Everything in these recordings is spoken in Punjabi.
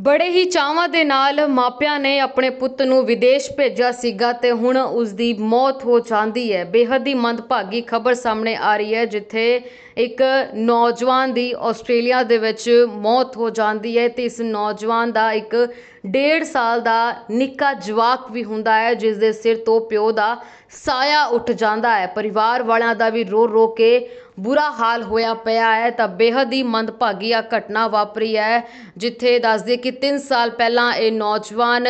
ਬੜੇ ਹੀ ਚਾਵਾਂ ਦੇ ਨਾਲ ਮਾਪਿਆਂ ਨੇ ਆਪਣੇ ਪੁੱਤ ਨੂੰ ਵਿਦੇਸ਼ ਭੇਜਿਆ ਸੀਗਾ ਤੇ ਹੁਣ ਉਸ ਦੀ ਮੌਤ ਹੋ ਜਾਂਦੀ ਹੈ। ਬੇਹੱਦ ਹੀ ਮੰਦਭਾਗੀ ਖਬਰ ਸਾਹਮਣੇ ਆ ਰਹੀ ਹੈ, ਜਿੱਥੇ ਇੱਕ ਨੌਜਵਾਨ ਦੀ ਆਸਟ੍ਰੇਲੀਆ ਦੇ ਵਿੱਚ ਮੌਤ ਹੋ ਜਾਂਦੀ ਹੈ ਤੇ ਇਸ ਨੌਜਵਾਨ ਦਾ ਇੱਕ ਡੇਢ ਸਾਲ ਦਾ ਨਿੱਕਾ ਜਵਾਕ ਵੀ ਹੁੰਦਾ ਹੈ, ਜਿਸ ਦੇ ਸਿਰ ਤੋਂ ਪਿਓ ਦਾ ਸਾਇਆ ਉੱਠ ਜਾਂਦਾ ਹੈ। ਪਰਿਵਾਰ ਵਾਲਿਆਂ ਦਾ ਵੀ ਰੋ ਰੋ ਕੇ ਬੁਰਾ ਹਾਲ ਹੋਇਆ ਪਿਆ ਹੈ। ਤਾਂ ਬੇਹੱਦ ਹੀ ਮੰਦਭਾਗੀ ਆ ਘਟਨਾ ਵਾਪਰੀ ਹੈ, ਜਿੱਥੇ ਦੱਸਦੇ ਕਿ 3 ਸਾਲ ਪਹਿਲਾਂ ਇਹ ਨੌਜਵਾਨ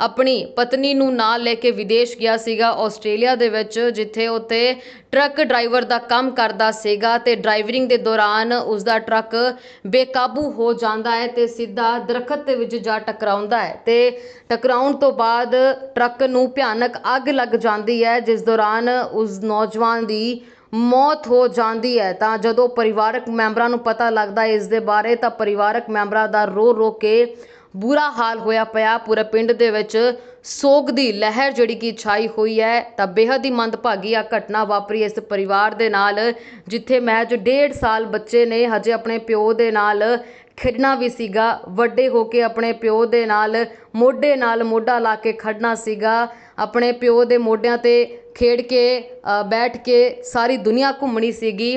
ਆਪਣੀ ਪਤਨੀ ਨੂੰ ਨਾਲ ਲੈ ਕੇ ਵਿਦੇਸ਼ ਗਿਆ ਸੀਗਾ ਆਸਟ੍ਰੇਲੀਆ ਦੇ ਵਿੱਚ, ਜਿੱਥੇ ਉੱਥੇ ਟਰੱਕ ਡਰਾਈਵਰ ਦਾ ਕੰਮ ਕਰਦਾ ਸੀਗਾ ਤੇ ਡਰਾਈਵਰਿੰਗ ਦੇ ਦੌਰਾਨ ਉਸ ਦਾ ਟਰੱਕ ਬੇਕਾਬੂ ਹੋ ਜਾਂਦਾ ਹੈ ਤੇ ਸਿੱਧਾ ਦਰਖਤ ਦੇ ਵਿੱਚ ਜਾ ਟਕਰਾਉਂਦਾ ਹੈ ਤੇ ਟਕਰਾਉਣ ਤੋਂ ਬਾਅਦ ਟਰੱਕ ਨੂੰ ਭਿਆਨਕ ਅੱਗ ਲੱਗ ਜਾਂਦੀ ਹੈ, ਜਿਸ ਦੌਰਾਨ ਉਸ ਨੌਜਵਾਨ ਦੀ ਮੌਤ ਹੋ ਜਾਂਦੀ ਹੈ। ਤਾਂ ਜਦੋਂ ਪਰਿਵਾਰਕ ਮੈਂਬਰਾਂ ਨੂੰ ਪਤਾ ਲੱਗਦਾ ਹੈ ਇਸ ਦੇ ਬਾਰੇ, ਤਾਂ ਪਰਿਵਾਰਕ ਮੈਂਬਰਾਂ ਦਾ ਰੋ ਰੋ ਕੇ ਬੁਰਾ ਹਾਲ ਹੋਇਆ ਪਿਆ। ਪੂਰੇ ਪਿੰਡ ਦੇ ਵਿੱਚ ਸੋਗ ਦੀ ਲਹਿਰ ਜਿਹੜੀ ਕਿ ਛਾਈ ਹੋਈ ਹੈ, ਤਾਂ ਬੇਹੱਦ ਹੀ ਮੰਦਭਾਗੀ ਆ ਘਟਨਾ ਵਾਪਰੀ ਇਸ ਪਰਿਵਾਰ ਦੇ ਨਾਲ, ਜਿੱਥੇ ਮੈਚ ਡੇਢ ਸਾਲ ਬੱਚੇ ਨੇ, ਹਜੇ ਆਪਣੇ ਪਿਓ ਦੇ ਨਾਲ ਖੇਡਣਾ ਵੀ ਸੀਗਾ। ਵੱਡੇ ਹੋ ਕੇ ਆਪਣੇ ਪਿਓ ਦੇ ਨਾਲ, ਮੋਢੇ ਨਾਲ ਮੋਢਾ ਲਾ ਕੇ ਖੜਨਾ ਸੀਗਾ। ਆਪਣੇ ਪਿਓ ਦੇ ਮੋਢਿਆਂ ਤੇ ਖੇਡ ਕੇ ਬੈਠ ਕੇ ਸਾਰੀ ਦੁਨੀਆ ਘੁੰਮਣੀ ਸੀਗੀ।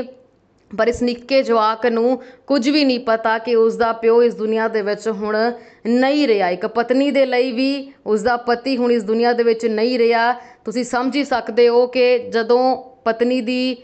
ਪਰ ਇਸ ਨਿੱਕੇ ਜਵਾਕ ਨੂੰ ਕੁਝ ਵੀ ਨਹੀਂ ਪਤਾ ਕਿ ਉਸ ਦਾ ਪਿਓ ਇਸ ਦੁਨੀਆ ਦੇ ਵਿੱਚ ਹੁਣ ਨਹੀਂ ਰਿਹਾ। ਇੱਕ ਪਤਨੀ ਦੇ ਲਈ ਵੀ ਉਸ ਦਾ ਪਤੀ ਹੁਣ ਇਸ ਦੁਨੀਆ ਦੇ ਵਿੱਚ ਨਹੀਂ ਰਿਹਾ। ਤੁਸੀਂ ਸਮਝ ਹੀ ਸਕਦੇ ਹੋ ਕਿ ਜਦੋਂ ਪਤਨੀ ਦੀ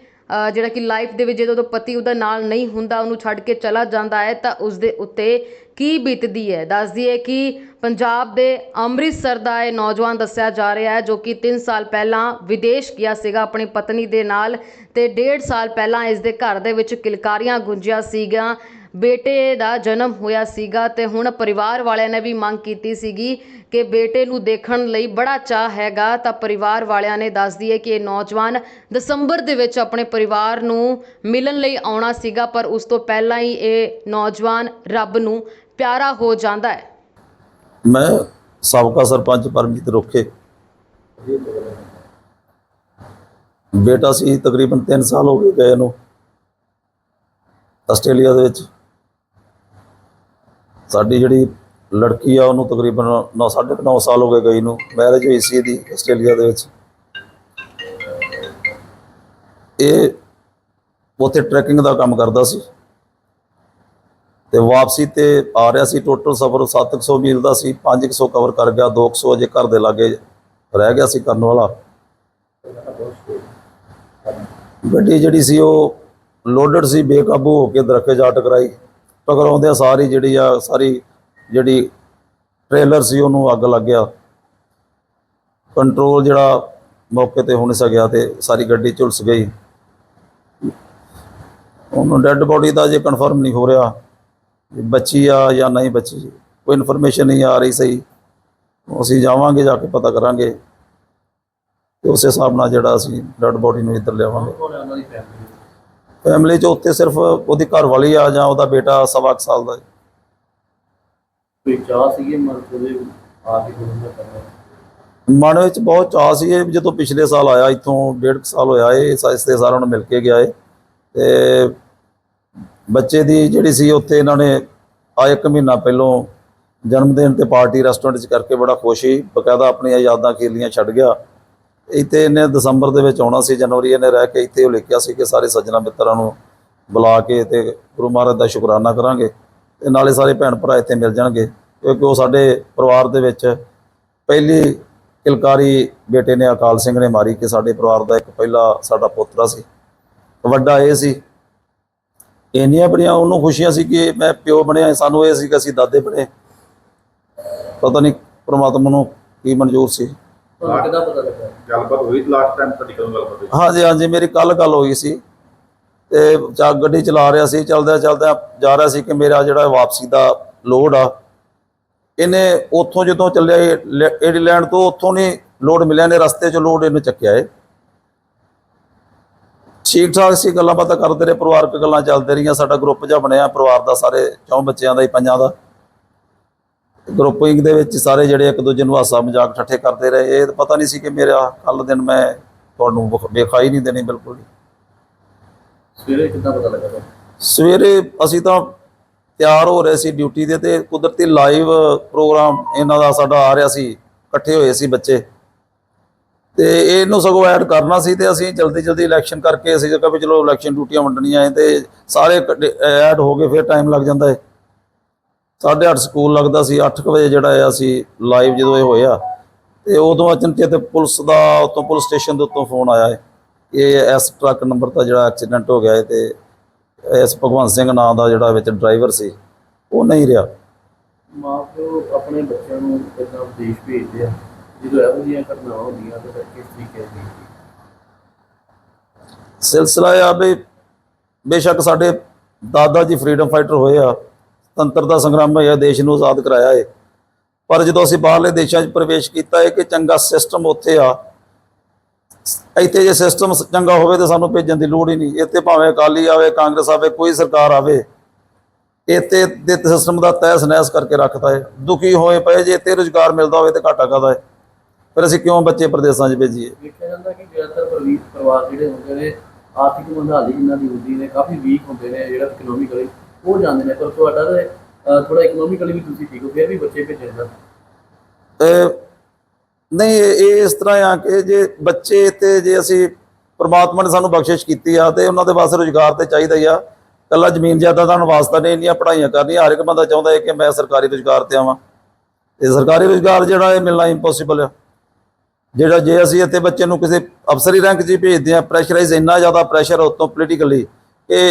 ਜਿਹੜਾ ਕਿ ਲਾਈਫ ਦੇ ਵਿੱਚ ਜਦੋਂ ਪਤੀ ਉਹਦਾ ਨਾਲ ਨਹੀਂ ਹੁੰਦਾ, ਉਹਨੂੰ ਛੱਡ ਕੇ ਚਲਾ ਜਾਂਦਾ ਹੈ, ਤਾਂ ਉਸ ਦੇ ਉੱਤੇ ਕੀ ਬੀਤਦੀ ਹੈ? ਦੱਸਦੀ ਹੈ ਕਿ ਪੰਜਾਬ ਦੇ ਅੰਮ੍ਰਿਤਸਰ ਦਾ ਇਹ ਨੌਜਵਾਨ ਦੱਸਿਆ ਜਾ ਰਿਹਾ ਹੈ, ਜੋ ਕਿ 3 ਸਾਲ ਪਹਿਲਾਂ ਵਿਦੇਸ਼ ਗਿਆ ਸੀਗਾ ਆਪਣੀ ਪਤਨੀ ਦੇ ਨਾਲ ਤੇ 1.5 ਸਾਲ ਪਹਿਲਾਂ ਇਸ ਦੇ ਘਰ ਦੇ ਵਿੱਚ ਕਿਲਕਾਰੀਆਂ ਗੁੰਜੀਆਂ ਸੀਗੀਆਂ। ਬੇਟੇ ਦਾ ਜਨਮ ਹੋਇਆ ਸੀਗਾ ਤੇ ਹੁਣ ਪਰਿਵਾਰ ਵਾਲਿਆਂ ਨੇ ਵੀ ਮੰਗ ਕੀਤੀ ਸੀਗੀ ਕਿ ਬੇਟੇ ਨੂੰ ਦੇਖਣ ਲਈ ਬੜਾ ਚਾਹ ਹੈਗਾ। ਤਾਂ ਪਰਿਵਾਰ ਵਾਲਿਆਂ ਨੇ ਦੱਸਦੀ ਹੈ ਕਿ ਇਹ ਨੌਜਵਾਨ ਦਸੰਬਰ ਦੇ ਵਿੱਚ ਆਪਣੇ ਪਰਿਵਾਰ ਨੂੰ ਮਿਲਣ ਲਈ ਆਉਣਾ ਸੀਗਾ, ਪਰ ਉਸ ਤੋਂ ਪਹਿਲਾਂ ਹੀ ਇਹ ਨੌਜਵਾਨ ਰੱਬ ਨੂੰ ਪਿਆਰਾ ਹੋ ਜਾਂਦਾ ਹੈ। ਮੈਂ ਸਾਬਕਾ ਸਰਪੰਚ ਪਰਮਜੀਤ ਰੋਖੇ। ਬੇਟਾ ਸੀ ਤਕਰੀਬਨ 3 ਸਾਲ ਹੋ ਗਏ ਗਏ ਨੂੰ। ਆਸਟ੍ਰੇਲੀਆ ਦੇ ਵਿੱਚ ਸਾਡੀ ਜਿਹੜੀ ਲੜਕੀ ਆ, ਉਹਨੂੰ ਤਕਰੀਬਨ 9 9.5 ਸਾਲ ਹੋ ਗਏ ਗਈ ਨੂੰ ਮੈਰਿਜ ਹੋਈ ਸੀ ਇਹਦੀ ਆਸਟ੍ਰੇਲੀਆ ਦੇ ਵਿੱਚ। ਇਹ ਉੱਥੇ ਟਰੈਕਿੰਗ ਦਾ ਕੰਮ ਕਰਦਾ ਸੀ ਤੇ ਵਾਪਸੀ ਤੇ ਆ ਰਿਹਾ ਸੀ। ਟੋਟਲ ਸਫ਼ਰ 700 ਮੀਲ ਦਾ ਸੀ 500 ਕਵਰ ਕਰ ਗਿਆ 200 ਅਜੇ ਘਰ ਦੇ ਲਾਗੇ ਰਹਿ ਗਿਆ ਸੀ ਕਰਨ ਵਾਲਾ। ਗੱਡੀ ਜਿਹੜੀ ਸੀ, ਉਹ ਲੋਡਡ ਸੀ, ਬੇਕਾਬੂ ਹੋ ਕੇ ਦਰਖਤ ਜਾ ਟਕਰਾਈ ਟਕਰਾਉਂਦਿਆਂ ਸਾਰੀ ਜਿਹੜੀ ਆ, ਸਾਰੀ ਜਿਹੜੀ ਟ੍ਰੇਲਰ ਸੀ, ਉਹਨੂੰ ਅੱਗ ਲੱਗ ਗਿਆ। ਕੰਟਰੋਲ ਜਿਹੜਾ ਮੌਕੇ ਤੇ ਹੋ ਨਹੀਂ ਸਕਿਆ ਤੇ ਸਾਰੀ ਗੱਡੀ ਝੁਲਸ ਗਈ। ਉਹਨੂੰ ਡੈੱਡ ਬੋਡੀ ਦਾ ਜੇ ਕਨਫਰਮ ਨਹੀਂ ਹੋ ਰਿਹਾ ਬੱਚੀ ਆ ਜਾਂ ਨਹੀਂ ਬੱਚੀ। ਕੋਈ ਇਨਫੋਰਮੇਸ਼ਨ ਨਹੀਂ ਆ ਰਹੀ ਸਹੀ। ਅਸੀਂ ਜਾਵਾਂਗੇ, ਜਾ ਕੇ ਪਤਾ ਕਰਾਂਗੇ। ਤੇ ਉਸੇ ਹਿਸਾਬ ਨਾਲ ਜਿਹੜਾ ਅਸੀਂ ਡੈੱਡ ਬੋਡੀ ਨੂੰ ਇੱਧਰ ਲਿਆਵਾਂਗੇ। ਫੈਮਿਲੀ ਚ ਉੱਤੇ ਸਿਰਫ ਉਹਦੀ ਘਰ ਵਾਲੀ ਆ ਜਾਂ ਉਹਦਾ ਬੇਟਾ ਸਵਾ ਕੁ ਸਾਲ ਦਾ ਹੈ। ਕੋਈ ਚਾਹ ਸੀਗੀ ਮਨ ਦੇ ਆ ਕੇ ਗੁਰੂ ਦਾ ਕਰਨਾ? ਮਨ ਵਿੱਚ ਬਹੁਤ ਚਾਅ ਸੀ ਇਹ ਵੀ ਜਦੋਂ ਪਿਛਲੇ ਸਾਲ ਆਇਆ ਇੱਥੋਂ ਡੇਢ ਕੁ ਸਾਲ ਹੋਇਆ ਇਹ ਇਸ ਤੇ ਸਾਰਿਆਂ ਨੂੰ ਮਿਲ ਕੇ ਗਿਆ ਏ ਤੇ ਬੱਚੇ ਦੀ ਜਿਹੜੀ ਸੀ ਉੱਥੇ ਇਹਨਾਂ ਨੇ ਆ ਇੱਕ ਮਹੀਨਾ ਪਹਿਲੋਂ ਜਨਮ ਦਿਨ ਤੇ ਪਾਰਟੀ ਰੈਸਟੋਰੈਂਟ 'ਚ ਕਰਕੇ ਬੜਾ ਖੁਸ਼ ਸੀ। ਬਕਾਇਦਾ ਆਪਣੀਆਂ ਯਾਦਾਂ ਖੇਲੀਆਂ ਛੱਡ ਗਿਆ। ਇੱਥੇ ਇਹਨੇ ਦਸੰਬਰ ਦੇ ਵਿੱਚ ਆਉਣਾ ਸੀ, ਜਨਵਰੀ ਇਹਨੇ ਰਹਿ ਕੇ ਇੱਥੇ ਉਹ ਲਿਖਿਆ ਸੀ ਕਿ ਸਾਰੇ ਸੱਜਣਾ ਮਿੱਤਰਾਂ ਨੂੰ ਬੁਲਾ ਕੇ ਤੇ ਗੁਰੂ ਮਹਾਰਾਜ ਦਾ ਸ਼ੁਕਰਾਨਾ ਕਰਾਂਗੇ ਤੇ ਨਾਲੇ ਸਾਰੇ ਭੈਣ ਭਰਾ ਇੱਥੇ ਮਿਲ ਜਾਣਗੇ ਕਿਉਂਕਿ ਉਹ ਸਾਡੇ ਪਰਿਵਾਰ ਦੇ ਵਿੱਚ ਪਹਿਲੀ ਕਿਲਕਾਰੀ ਬੇਟੇ ਨੇ ਅਕਾਲ ਸਿੰਘ ਨੇ ਮਾਰੀ ਕਿ ਸਾਡੇ ਪਰਿਵਾਰ ਦਾ ਇੱਕ ਪਹਿਲਾ ਸਾਡਾ ਪੋਤਰਾ ਸੀ। ਵੱਡਾ ਇਹ ਸੀ। ਇੰਨੀਆਂ ਬੜੀਆਂ ਉਹਨੂੰ ਖੁਸ਼ੀਆਂ ਸੀ ਕਿ ਮੈਂ ਪਿਓ ਬਣਿਆ, ਸਾਨੂੰ ਇਹ ਸੀ ਕਿ ਅਸੀਂ ਦਾਦੇ ਬਣੇ। ਪਤਾ ਨਹੀਂ ਪ੍ਰਮਾਤਮਾ ਨੂੰ ਕੀ ਮਨਜ਼ੂਰ ਸੀ। ਪਤਾ ਗੱਲਬਾਤ ਹੋਈ ਲਾਸਟ ਟਾਈਮ ਤੁਹਾਡੀ ਕਦੋਂ ਗੱਲਬਾਤ ਹੋਈ? ਹਾਂਜੀ ਹਾਂਜੀ, ਮੇਰੀ ਕੱਲ ਗੱਲ ਹੋਈ ਸੀ। ਤੇ ਚਾ ਗੱਡੀ ਚਲਾ ਰਿਹਾ ਸੀ, ਚਲਦਿਆਂ ਚਲਦਿਆਂ ਜਾ ਰਿਹਾ ਸੀ ਕਿ ਮੇਰਾ ਜਿਹੜਾ ਵਾਪਸੀ ਦਾ ਲੋਡ ਆ, ਇਹਨੇ ਉੱਥੋਂ ਜਦੋਂ ਚੱਲਿਆ ਏਡੀਲੈਂਡ ਤੋਂ ਉੱਥੋਂ ਨਹੀਂ ਲੋਡ ਮਿਲਿਆ ਨੇ ਰਸਤੇ 'ਚ ਲੋਡ ਇਹਨੂੰ ਚੱਕਿਆ ਏ। ਠੀਕ ਠਾਕ ਸੀ, ਗੱਲਾਂ ਬਾਤਾਂ ਕਰਦੇ ਰਹੇ, ਪਰਿਵਾਰਕ ਗੱਲਾਂ ਚੱਲਦੇ ਰਹੀਆਂ, ਸਾਡਾ ਗਰੁੱਪ ਜਿਹਾ ਬਣਿਆ, ਪਰਿਵਾਰ ਦਾ ਸਾਰੇ ਚੌਂ ਬੱਚਿਆਂ ਦਾ ਹੀ, ਪੰਜਾਂ ਦਾ। ਗਰੁੱਪਿੰਗ ਦੇ ਵਿੱਚ ਸਾਰੇ ਜਿਹੜੇ ਇੱਕ ਦੂਜੇ ਨੂੰ ਹਾਸਾ ਮਜ਼ਾਕ ਠੱਠੇ ਕਰਦੇ ਰਹੇ ਇਹ ਤਾਂ ਪਤਾ ਨਹੀਂ ਸੀ ਕਿ ਮੇਰਾ ਕੱਲ ਦਿਨ ਮੈਂ ਤੁਹਾਨੂੰ ਵਿਖ- ਵਿਖਾਈ ਨਹੀਂ ਦੇਣੀ ਬਿਲਕੁਲ। ਸਵੇਰੇ ਕਿਦਾਂ ਪਤਾ ਲੱਗਾ? ਸਵੇਰੇ ਅਸੀਂ ਤਾਂ ਤਿਆਰ ਹੋ ਰਹੇ ਸੀ ਡਿਊਟੀ ਦੇ ਤੇ ਕੁਦਰਤੀ ਲਾਈਵ ਪ੍ਰੋਗਰਾਮ ਇਹਨਾਂ ਦਾ ਸਾਡਾ ਆ ਰਿਹਾ ਸੀ ਇਕੱਠੇ ਹੋਏ ਸੀ ਬੱਚੇ ਤੇ ਇਹਨੂੰ ਸਗੋਂ ਐਡ ਕਰਨਾ ਸੀ ਤੇ ਅਸੀਂ ਜਲਦੀ ਜਲਦੀ ਇਲੈਕਸ਼ਨ ਕਰਕੇ ਅਸੀਂ ਜਗ੍ਹਾ ਵੀ ਚਲੋ ਇਲੈਕਸ਼ਨ ਡਿਊਟੀਆਂ ਵੰਡਣੀਆਂ ਹੈ ਤੇ ਸਾਰੇ ਐਡ ਹੋ ਗਏ ਫਿਰ ਟਾਈਮ ਲੱਗ ਜਾਂਦਾ ਹੈ 8:30 ਸਕੂਲ ਲੱਗਦਾ ਸੀ 8 ਵਜੇ ਜਿਹੜਾ ਹੈ ਅਸੀਂ ਲਾਈਵ ਜਦੋਂ ਇਹ ਹੋਇਆ ਤੇ ਉਦੋਂ ਅਚਨਚੇਤ ਪੁਲਿਸ ਦਾ ਉਤੋਂ ਪੁਲਿਸ ਸਟੇਸ਼ਨ ਦੇ ਉੱਤੋਂ ਫੋਨ ਆਇਆ ਹੈ ਇਹ ਇਸ ਟਰੱਕ ਨੰਬਰ ਦਾ ਜਿਹੜਾ ਐਕਸੀਡੈਂਟ ਹੋ ਗਿਆ ਹੈ ਤੇ ਇਸ ਭਗਵੰਤ ਸਿੰਘ ਨਾਂ ਦਾ ਜਿਹੜਾ ਵਿੱਚ ਡਰਾਈਵਰ ਸੀ ਉਹ ਨਹੀਂ ਰਿਹਾ। ਮਾਂ ਪਿਓ ਆਪਣੇ ਬੱਚਿਆਂ ਨੂੰ ਕਿੱਦਾਂ ਵਿਦੇਸ਼ ਭੇਜਦੇ ਆ? ਜਦੋਂ ਇਹੋ ਜਿਹੀਆਂ ਘਟਨਾਵਾਂ ਹੁੰਦੀਆਂ ਤਾਂ ਫਿਰ ਕਿਸ ਤਰੀਕੇ ਦੀ ਸਿਲਸਿਲਾ ਆ ਵੀ ਬੇਸ਼ੱਕ ਸਾਡੇ ਦਾਦਾ ਜੀ ਫਰੀडम ਫਾਈਟਰ ਹੋਏ ਆ ਤੰਤਰ ਦਾ ਸੰਗਰਾਮ ਹੋਇਆ, ਦੇਸ਼ ਨੂੰ ਆਜ਼ਾਦ ਕਰਾਇਆ ਹੈ ਪਰ ਜਦੋਂ ਅਸੀਂ ਬਾਹਰਲੇ ਦੇਸ਼ਾਂ 'ਚ ਪ੍ਰਵੇਸ਼ ਕੀਤਾ ਹੈ ਕਿ ਚੰਗਾ ਸਿਸਟਮ ਉੱਥੇ ਆ। ਇੱਥੇ ਜੇ ਸਿਸਟਮ ਚੰਗਾ ਹੋਵੇ ਤਾਂ ਸਾਨੂੰ ਭੇਜਣ ਦੀ ਲੋੜ ਹੀ ਨਹੀਂ। ਇੱਥੇ ਭਾਵੇਂ ਅਕਾਲੀ ਆਵੇ, ਕਾਂਗਰਸ ਆਵੇ, ਕੋਈ ਸਰਕਾਰ ਆਵੇ, ਇੱਥੇ ਦੇ ਸਿਸਟਮ ਦਾ ਤਹਿਸ ਨਹਿਸ ਕਰਕੇ ਰੱਖਦਾ ਹੈ ਦੁਖੀ ਹੋਏ ਪਏ, ਜੇ ਇੱਥੇ ਰੁਜ਼ਗਾਰ ਮਿਲਦਾ ਹੋਵੇ ਤਾਂ ਘਾਟਾ ਕਾਹਦਾ ਹੈ ਫਿਰ ਅਸੀਂ ਕਿਉਂ ਬੱਚੇ ਪ੍ਰਦੇਸਾਂ 'ਚ ਭੇਜੀਏ? ਦੇਖਿਆ ਜਾਂਦਾ ਕਿ ਜ਼ਿਆਦਾਤਰ ਪਰਿਵਾਰ ਜਿਹੜੇ ਹੁੰਦੇ ਨੇ, ਆਰਥਿਕ ਮੰਦਹਾਲੀ ਜਿਨ੍ਹਾਂ ਦੀ ਹੁੰਦੀ ਨੇ, ਕਾਫੀ ਵੀਕ ਹੁੰਦੇ ਨੇ, ਜਿਹੜਾ ਇਕਨੋਮਿਕਲੀ ਉਹ ਜਾਂਦੇ ਨੇ, ਪਰ ਤੁਹਾਡਾ ਤੇ ਥੋੜਾ ਇਕਨੋਮਿਕਲੀ ਵੀ ਤੁਸੀਂ ਠੀਕ ਹੋ, ਫਿਰ ਵੀ ਬੱਚੇ ਭੇਜਣ ਦਾ ਨਹੀਂ, ਇਹ ਇਸ ਤਰ੍ਹਾਂ ਆ ਕਿ ਜੇ ਬੱਚੇ ਤੇ ਜੇ ਅਸੀਂ ਪ੍ਰਮਾਤਮਾ ਨੇ ਸਾਨੂੰ ਬਖਸ਼ਿਸ਼ ਕੀਤੀ ਆ, ਤੇ ਉਹਨਾਂ ਦੇ ਵਾਸਤੇ ਰੁਜ਼ਗਾਰ ਤੇ ਚਾਹੀਦਾ ਹੀ ਆ। ਕੱਲਾ ਜ਼ਮੀਨ ਜਾਇਦਾਦਾਂ ਨੂੰ ਵਾਸਤਾ ਨਹੀਂ, ਇੰਨੀਆਂ ਪੜ੍ਹਾਈਆਂ ਕਰਨੀਆਂ, ਹਰ ਇੱਕ ਬੰਦਾ ਚਾਹੁੰਦਾ ਹੈ ਕਿ ਮੈਂ ਸਰਕਾਰੀ ਰੁਜ਼ਗਾਰ ਤੇ ਆਵਾਂ। ਤੇ ਸਰਕਾਰੀ ਰੁਜ਼ਗਾਰ ਜਿਹੜਾ ਇਹ ਮਿਲਣਾ ਇੰਪੋਸੀਬਲ ਹੈ ਜਿਹੜਾ ਜੇ ਅਸੀਂ ਇੱਥੇ ਬੱਚੇ ਨੂੰ ਕਿਸੇ ਅਫਸਰੀ ਰੈਂਕ 'ਚ ਹੀ ਭੇਜਦੇ ਆ ਪ੍ਰੈਸ਼ਰਾਈਜ਼ ਇੰਨਾ ਜ਼ਿਆਦਾ ਪ੍ਰੈਸ਼ਰ ਉਤੋਂ ਪੋਲੀਟੀਕਲੀ ਕਿ